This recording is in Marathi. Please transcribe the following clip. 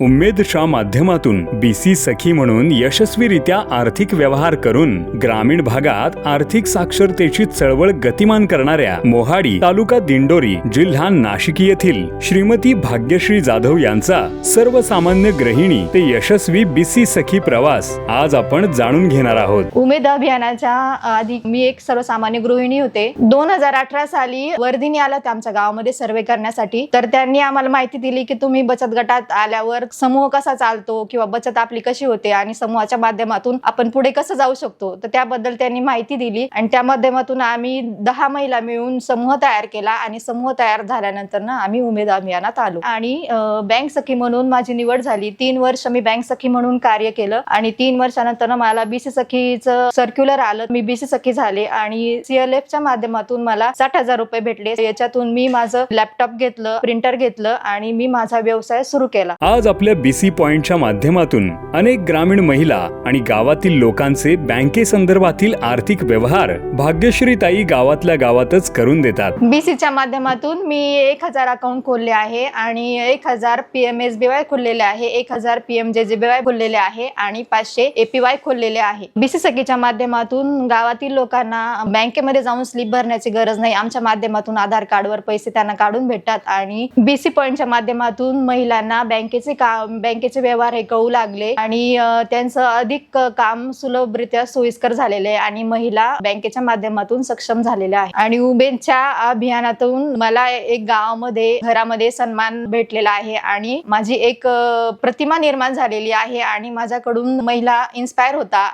उमेदच्या माध्यमातून बी सी सखी म्हणून यशस्वीरित्या आर्थिक व्यवहार करून ग्रामीण भागात आर्थिक साक्षरतेची चळवळ गतिमान करणाऱ्या मोहाडी तालुका दिंडोरी जिल्हा नाशिक येथील श्रीमती भाग्यश्री जाधव यांचा सर्वसामान्य गृहिणी ते यशस्वी बी सी सखी प्रवास आज आपण जाणून घेणार आहोत. उमेद अभियानाच्या आधी मी एक सर्वसामान्य गृहिणी होते. दोन हजार अठरा साली वर्धिनी आला आमच्या गावामध्ये सर्वे करण्यासाठी. तर त्यांनी आम्हाला माहिती दिली की तुम्ही बचत गटात आल्यावर समूह कसा चालतो किंवा बचत आपली कशी होते आणि समूहाच्या माध्यमातून आपण पुढे कसं जाऊ शकतो? तर त्याबद्दल त्यांनी माहिती दिली आणि त्या माध्यमातून आम्ही दहा महिला मिळून समूह तयार केला आणि समूह तयार झाल्यानंतर ना आम्ही उमेद अभियानात आलो. आणि बँक सखी म्हणून माझी निवड झाली. तीन वर्ष मी बँक सखी म्हणून कार्य केलं आणि तीन वर्षानंतर मला बीसी सखीचं सर्क्युलर आलं. मी बीसी सखी झाले आणि सीएलएफच्या माध्यमातून मला साठ हजार रुपये भेटले. याच्यातून मी माझं लॅपटॉप घेतलं प्रिंटर घेतलं आणि मी माझा व्यवसाय सुरू केला. आज आपल्या बीसी पॉइंटच्या माध्यमातून अनेक ग्रामीण महिला आणि गावातील लोकांचे बँकेसंदर्भातील आर्थिक व्यवहार भाग्यश्री ताई गावातल्या गावातच करून देतात. बीसीच्या माध्यमातून मी एक हजार अकाउंट खोलले आहे आणि एक हजार P M S B Y खोललेले आहे एक हजार पी एम जे जे बी वाय खोललेले आहे आणि पाचशे एपी वाय खोललेले आहे. बीसी सखीच्या माध्यमातून गावातील लोकांना बँकेमध्ये जाऊन स्लिप भरण्याची गरज नाही. आमच्या माध्यमातून आधार कार्डवर पैसे त्यांना काढून भेटतात आणि बीसी पॉईंटच्या माध्यमातून महिलांना बँकेचे काम बँकेचे व्यवहार हे कळू लागले आणि त्यांचं अधिक काम सुलभरित्या सोयीस्कर झालेले आहे आणि महिला बँकेच्या माध्यमातून सक्षम झालेल्या आहे आणि उबेनच्या अभियानातून मला एक गावामध्ये घरामध्ये सन्मान भेटलेला आहे आणि माझी एक प्रतिमा निर्माण झालेली आहे आणि माझ्याकडून महिला इन्स्पायर होता.